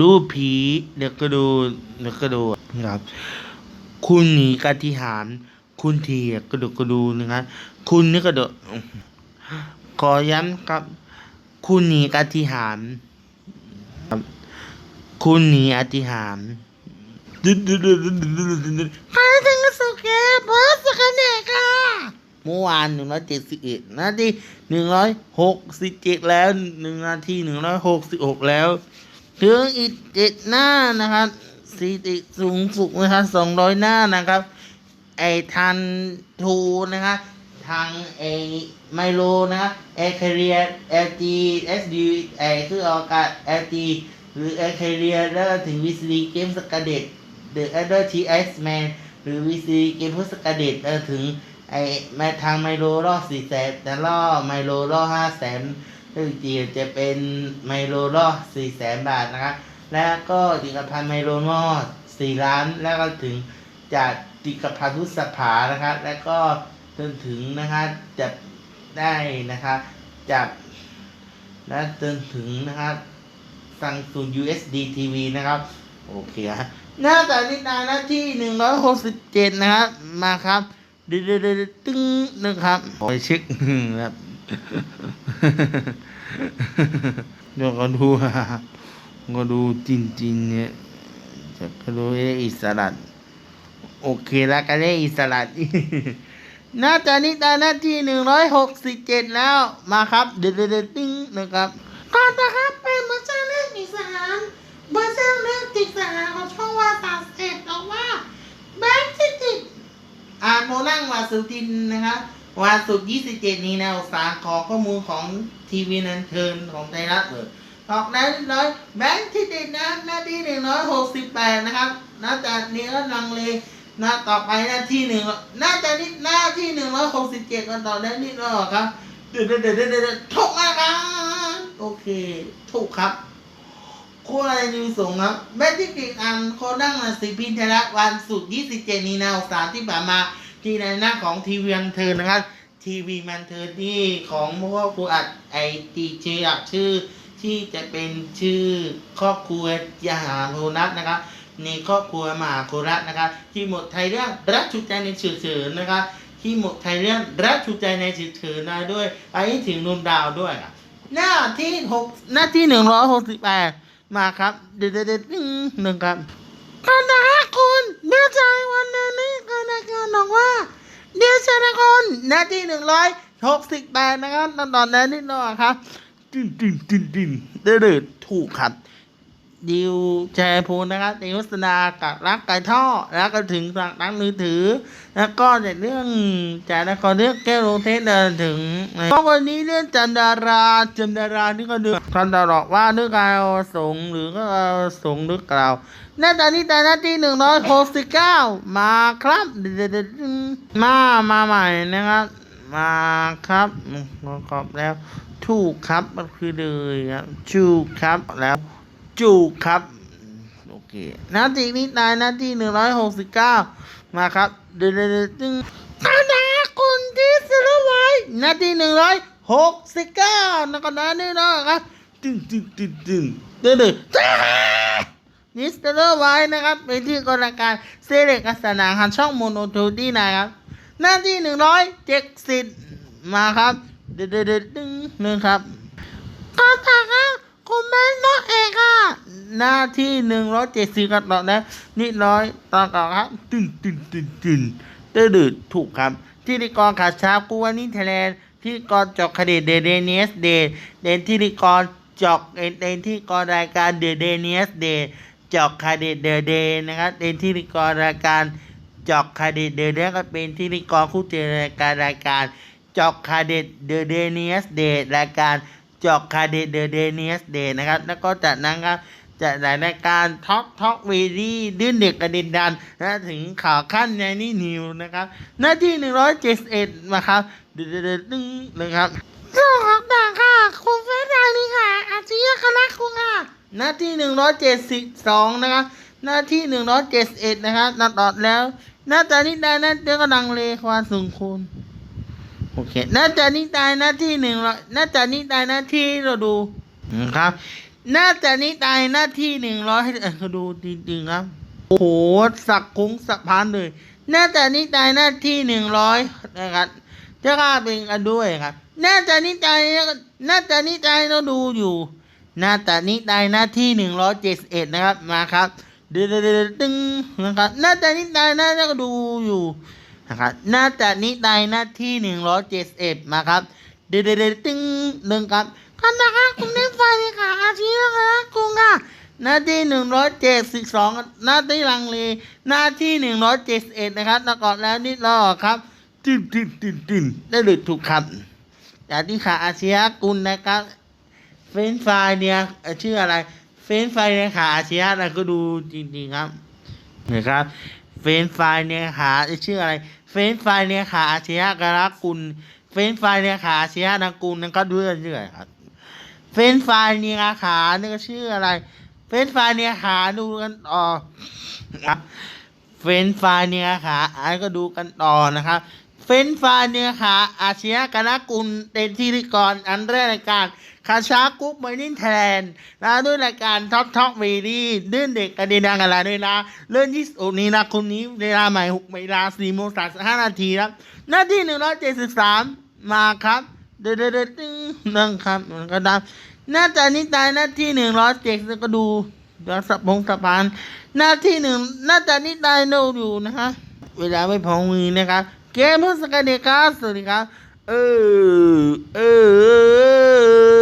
รูปผีเดี๋ยวก็ดูเดี๋ยวก็ดูนะครับ คุณหนีกาฏิหาร คุณเทียก็ดูก็ดูนะครับ คุณนี่ก็ดูขอย้ำครับ คุณหนีกาฏิหารครับคุณหนีอธิหารใครถึงสุกแกบอสกันเนี่ยค่ะเมื่อวานหนึ่งร้อยเจ็ดสิบเอ็ดนาทีหนึ่งร้อยหกสิบเจ็ดแล้วหนึ่งนาทีหนึ่งร้อยหกสิบหกแล้ว ถึงอีกเจ็ดหน้านะครับสถิติสูงสุดนะครับสองร้อยหน้านะครับไอทันทูนะครับทางไอไมโลนะครับไอคเรียเอจีเอสดีไอคือออกากาศเอจีหรือไอคาเรียแล้วถึงวิสลีเกมสกาเดตเดอะแอดเดอร์ทีไอส์แมนหรือวิสลีเกมพุสกาเดตแล้วถึงไอแมาทางไมโลรอบสี่แสนแต่ล่อไมโลรอบห้าแสน ซึ่งจีจะเป็นไมโลรอบสี่แสนบาทนะครับ แล้วก็ดิกพันธ์ไมโลรอบสี่ล้าน แล้วก็ถึงจากดิกพันธ์ทุสภานะครับ แล้วก็จนถึงนะครับจะได้นะครับจับและจนถึงนะครับสังสู่ USD TV นะครับ โอเคฮะหน้าต่นิดาหน้าที่หนึ่งร้อยหกสิบเจ็ดนะครับ มาครับเดือดเดือดตึ้งนะครับขอเช็คครับ เดี๋ยวก็ดูฮะก็ดูจริงๆเนี่ยจะก็ดูเออิสระโอเคแล้วก็ได้อิสระน่าจะนิดาหน้าที่หนึ่งร้อยหกสิบเจ็ดแล้วมาครับ เดือดเดือดตึ้งนะครับก่อนนะครับเป็นมาสร้างเรื่องอีสานมาสร้างเรื่องติดสารของช่องวาสาเสร็จบอกว่าแบงค์ที่ติดอ่านโมนั่งวาสุทินนะครับ วันศุกร์27 นี้นะสารขอข้อมูลของทีวีนันเทินของไทยรัฐเลยออกนั้นร้อยแบงค์ที่ติดนะหน้าที่หนึ่งร้อยหกสิบแปดนะครับน่าจะนี้ก็ลังเลหน้าต่อไปหน้าที่หนึ่งน่าจะนี่หน้าที่หนึ่งร้อยหกสิบเจ็ดกันต่อได้นิดหน่อยครับเดี๋ยวเดี๋ยวเดี๋ยวเดี๋ยวเดี๋ยวถูกมากครับโอเค ถูกครับโคอะไรนิวส่งครับแบงค์ที่ติดอันโคดังนะสีพินไทยรัฐวันศุกร์27นี้นะสารที่ผ่านมา ที่ในหน้าของทีวีมันเทินนะครับทีวีมันเทินที่ของพวกครูอัดไอตีชื่ออัดชื่อ ที่จะเป็นชื่อครอบครัวยาหาโทนัทนะครับในครอบครัวมหาโครัตนะครับ ที่หมดไทยเรื่องรักชุดใจในเฉือเฉินนะครับที่หมดไทยเรื่องรักชุดใจในเฉือเฉินนะด้วยไอ้ถึงนุนดาวด้วยอะหน้าที่หกหน้าที่หนึ่งร้อยหกสิบแปดมาครับ เด็ดเด็ดเด็ดหนึ่งครับคณะคุณเดียวใจวันนี้คณะการบอกว่า ใช่นะคนนาทีหนึ่งร้อยหกสิบแปดนะครับตอนนั้นนิดหน่อยครับ จิ้นจิ้นจิ้นตึ้นเดือดถูกครับ ดิวแชร์พูนนะครับดิวสนากับรักไก่ท่อ แล้วก็ถึงสั่งตั้งมือถือ แล้วก็ในเรื่องจากนครเรื่องแก้วโรงเทศเดินถึงก็วันนี้เรื่องจันดาราจันดารานี่ก็เดือดคันดารอกว่าเรื่องการสงหรือก็สงหรือกล่าวหน้าตานี้แต่หน้าที่หนึ่งร้อยหกสิบเก้ามาครับมามาใหม่นะครับ มาครับประกอบแล้วถูกครับมันคือเลยครับจูกครับแล้ว จูกครับโอเคหน้าที่นี้ตายหน้าที่หนึ่งร้อยหกสิบเก้ามาครับเดี๋ยวๆๆตึ้งคณะคุณที่ซื้อไว้หน้าที่หนึ่งร้อยหกสิบเก้านักการนี่นะครับตึ้งตึ้งตึ้งตึ้งเดี๋ยวๆนิสเตอร์ไว้นะครับเป็นที่กรายการเซเลกสนาหันช่องโมโนทูดี้นะครับ หน้าที่หนึ่งร้อยเจ็ดสิบมาครับเด็ดเด็ดดึงหนึ่งครับก็ตาครับคุณแม่น้องเอกอะ หน้าที่หนึ่งร้อยเจ็ดสิบกันต่อนะนิดร้อยต่อก่อนครับตึงตึงตึงตึงเดือดถูกครับที่นิกรขาช้ากูวานิเทเลนที่กรจอกคดีเดเดเนสเดเดนที่นิกรจอกเดนที่กรรายการเดเดเนสเดจอกคาเดเดเดนะครับเป็นที่นิกรรายการจอกคาเดเดเดก็เป็นที่นิกรคู่เจรรายการรายการจอกคาเดเดเดเนียสเดรายการจอกคาเดเดเดเนียสเดนะครับ แล้วก็จากนั้นครับ จะรายการท็อกท็อกวีดีดื้นเด็กกระเด็นดันนะถึงข่าวขั้นในนี่นิวนะครับ หน้าที่หนึ่งร้อยเจ็ดสิบเอ็ดนะครับเดือดเดือดตึ้งนะครับสวัสดีค่ะคุณเฟซไดนี่ค่ะ อาชีพคณะคุณค่ะ หน้าที่หนึ่งร้อยเจ็ดสิบสองนะครับ หน้าที่หนึ่งร้อยเจ็ดสิบเอ็ดนะครับตัดต่อแล้ว หน้าตานิดาหน้าเจ้ากำลังเลความสูงคุณโอเคหน้าตานิดาหน้าที่หนึ่งร้อยหน้าตานิดาหน้าที่เราดูนะครับ น่าจะนิตายหน้าที่หนึ่งร้อยเออดูจริงๆครับ โอ้โห สักคุ้งสักพานเลย น่าจะนิตายหน้าที่หนึ่งร้อยนะครับจะกล้าเป็นกันด้วยครับ น่าจะนิตายน่าจะนิตายเราดูอยู่ น่าจะนิตายหน้าที่หนึ่งร้อยเจ็ดสิบเอ็ดนะครับ มาครับเดือดเดือดตึงนะครับ น่าจะนิตายน่าจะดูอยู่นะครับน่าจะนิตายหน้าที่หนึ่งร้อยเจ็ดสิบเอ็ดมาครับ เดือดเดือดตึงหนึ่งครับ กันนะคะคุณได้ไฟเลยค่ะอาชีพนะคะคุณค่ะ หน้าที่หนึ่งร้อยเจ็ดสิบสองหน้าที่ลังเลหน้าที่หนึ่งร้อยเจ็ดสิบเอ็ดนะครับแล้วก่อนแล้วนิดรอครับตึ้นตึ้นตึ้นตึ้นได้เลยถูกครับจากที่ขาอาชียกุลนะครับเฟรนช์ฟรายเนี่ยเอ่อชื่ออะไร เฟรนช์ฟรายเนี่ยขาอาชียนะก็ดูจริงๆครับนะครับเฟรนช์ฟรายเนี่ยขาชื่ออะไร เฟรนช์ฟรายเนี่ยขาอาชียกรักกุล เฟรนช์ฟรายเนี่ยขาอาชียนะกุลนั่นก็ดูเรื่อยๆครับ เฟนฟายเนียขาเนี่ยก็ชื่ออะไร เฟนฟายเนียขาดูกันต่อเฟนฟายเนียขาอันก็ดูกันต่อนะครับ เฟนฟายเนียขาอาชียกนกุลเป็นพิธีกรอันแรกรายการคาชากุ๊กไมนินแทนนะด้วยรายการท็อปท็อกวีดีเลื่อนเด็กกระเด็นดังอะไรด้วยนะเลื่อนที่สุดนี้นะคุณนี้เวลาใหม่หกเวลาสี่โมงสามสิบห้านาทีครับหน้าที่หนึ่งร้อยเจ็ดสิบสามมาครับ เดือดเดือดตึ้งนั่งครับมันก็ดำน่าจะนิตายหน้าที่หนึ่งร้อยเจ็ดก็ดูเดี๋ยวสับพงสะพาน หน้าที่หนึ่งน่าจะนิตายโนอยู่นะคะเวลาไม่พอมีนะครับเกมเพื่อสกัดเดกรับสวัสดีครับเออเออ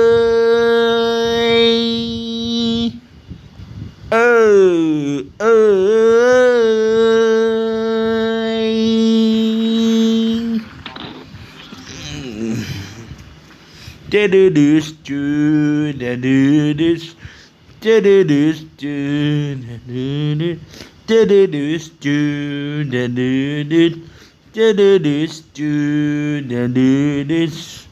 Dediniz, dediniz, dediniz.